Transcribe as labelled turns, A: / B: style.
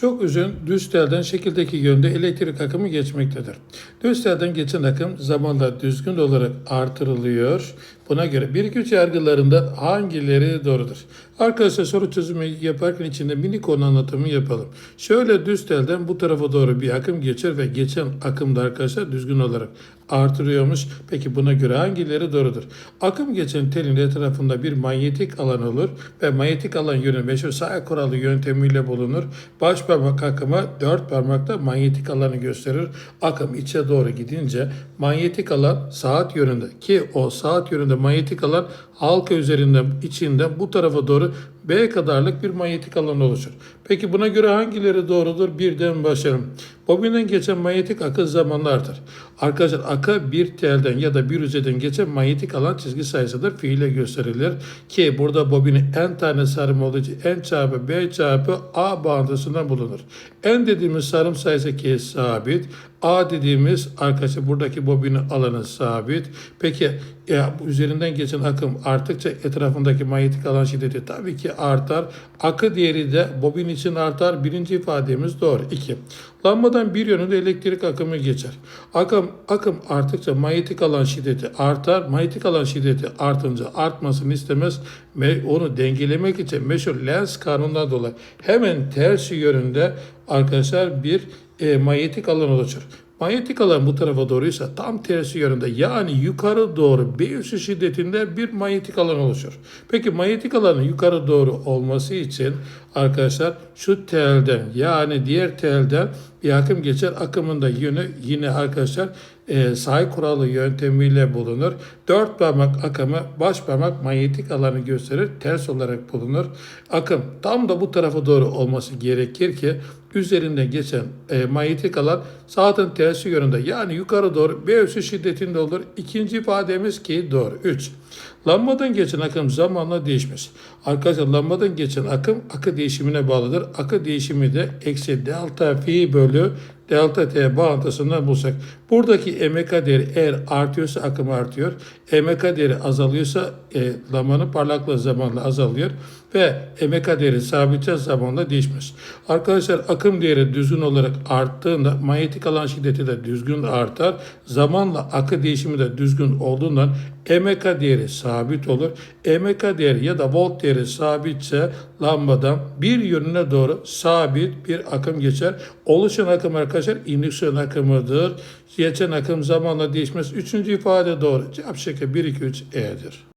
A: Çok uzun düz telden şekildeki yönde elektrik akımı geçmektedir. Düz telden geçen akım zamanla düzgün olarak artırılıyor. Buna göre bir güç yargılarında hangileri doğrudur? Arkadaşlar soru çözümü yaparken içinde mini konu anlatımı yapalım. Şöyle düz telden bu tarafa doğru bir akım geçer ve geçen akım da arkadaşlar düzgün olarak artırıyormuş. Peki buna göre hangileri doğrudur? Akım geçen telin etrafında bir manyetik alan olur ve manyetik alan yönü meşhur sağ kuralı yöntemiyle bulunur. Baş parmak akımı dört parmakta manyetik alanı gösterir. Akım içe doğru gidince manyetik alan saat yönünde ki o saat yönünde manyetik alan halka üzerinde içinde bu tarafa doğru B kadarlık bir manyetik alan oluşur. Peki buna göre hangileri doğrudur? Birden başlayalım. Bobinden geçen manyetik akı zamanla artar. Arkadaşlar akı bir telden ya da bir yüzeyden geçen manyetik alan çizgi sayısıdır. Fiile gösterilir ki burada bobinin n tane sarım olduğu için n çarpı b çarpı a bağıntısından bulunur. n dediğimiz sarım sayısı ki sabit. A dediğimiz arkadaşlar buradaki bobinin alanı sabit. Peki ya, bu üzerinden geçen akım arttıkça etrafındaki manyetik alan şiddeti tabii ki artar. Akı değeri de bobin için artar. Birinci ifademiz doğru. 2. Lambadan bir yönünde elektrik akımı geçer. Akım, akım arttıkça manyetik alan şiddeti artar. Manyetik alan şiddeti artınca artmasını istemez ve onu dengelemek için meşhur Lenz kanunundan dolayı hemen tersi yönünde arkadaşlar bir e, manyetik alan oluşur. Manyetik alan bu tarafa doğruysa tam tersi yönünde yani yukarı doğru B üssü şiddetinde bir manyetik alan oluşur. Peki manyetik alanın yukarı doğru olması için arkadaşlar şu telden yani diğer telden bir akım geçer. Akımın da yönü yine arkadaşlar e, say kuralı yöntemiyle bulunur. Dört parmak akımı baş parmak manyetik alanı gösterir. Ters olarak bulunur. Akım tam da bu tarafa doğru olması gerekir ki üzerinden geçen e, manyetik alan saatin tersi yönünde yani yukarı doğru B üssü şiddetinde olur. İkinci ifademiz ki doğru. 3. Lambadan geçen akım zamanla değişmez. Arkadaşlar lambadan geçen akım akı değişimine bağlıdır. Akı değişimi de eksi delta fi bölü delta t bağıntısından bulsak. Buradaki MK değeri eğer artıyorsa akım artıyor. MK değeri azalıyorsa e, lambanın parlaklığı zamanla azalıyor ve MK değeri sabitçe zamanla değişmez. Arkadaşlar akım değeri düzgün olarak arttığında manyetik alan şiddeti de düzgün artar. Zamanla akı değişimi de düzgün olduğundan MK değeri sabit olur. MK değeri ya da volt değeri sabitse lambadan bir yönüne doğru sabit bir akım geçer. Oluşan akım arkadaşlar indüksiyon akımıdır. Geçen akım zamanla değişmez. Üçüncü ifade doğru. Cevap şıkkı 1, 2, 3 E'dir.